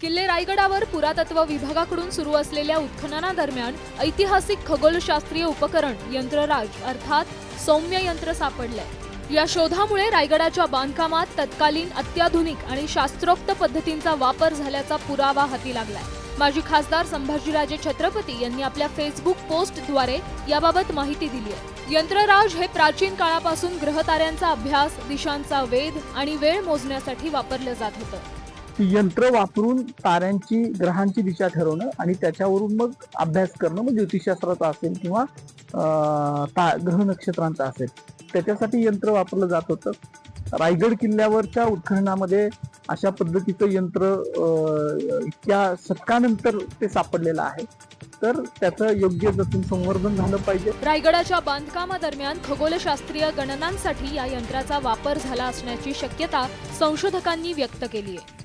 किल्ले रायगडावर पुरातत्व विभागाकडून सुरू असलेल्या उत्खननादरम्यान ऐतिहासिक खगोलशास्त्रीय उपकरण यंत्रराज अर्थात सौम्य यंत्र सापडले या शोधामुळे रायगडाच्या बांधकामात तत्कालीन अत्याधुनिक आणि शास्त्रोक्त पद्धतींचा वापर झाल्याचा पुरावा हाती लागलाय. माजी खासदार संभाजीराजे छत्रपती यांनी आपल्या फेसबुक पोस्टद्वारे याबाबत माहिती दिली आहे. यंत्रराज हे प्राचीन काळापासून ग्रहताऱ्यांचा अभ्यास दिशांचा वेध आणि वेळ मोजण्यासाठी वापरलं जात होतं. यंत्र वापरून ताऱ्यांची ग्रहांची दिशा ठरवणं आणि त्याच्यावरून मग अभ्यास करणं मग ज्योतिषशास्त्राचा असेल किंवा ता ग्रह नक्षत्रांचा असेल. त्याच्यासाठी यंत्र वापरलं जात होतं. रायगड किल्ल्यावरच्या उत्खननामध्ये अशा पद्धतीचं यंत्र इतक्या शतकानंतर ते सापडलेलं आहे. तर त्याचं योग्य जतन संवर्धन झालं पाहिजे. रायगडाच्या बांधकामादरम्यान खगोलशास्त्रीय गणनांसाठी या यंत्राचा वापर झाला असण्याची शक्यता संशोधकांनी व्यक्त केली आहे.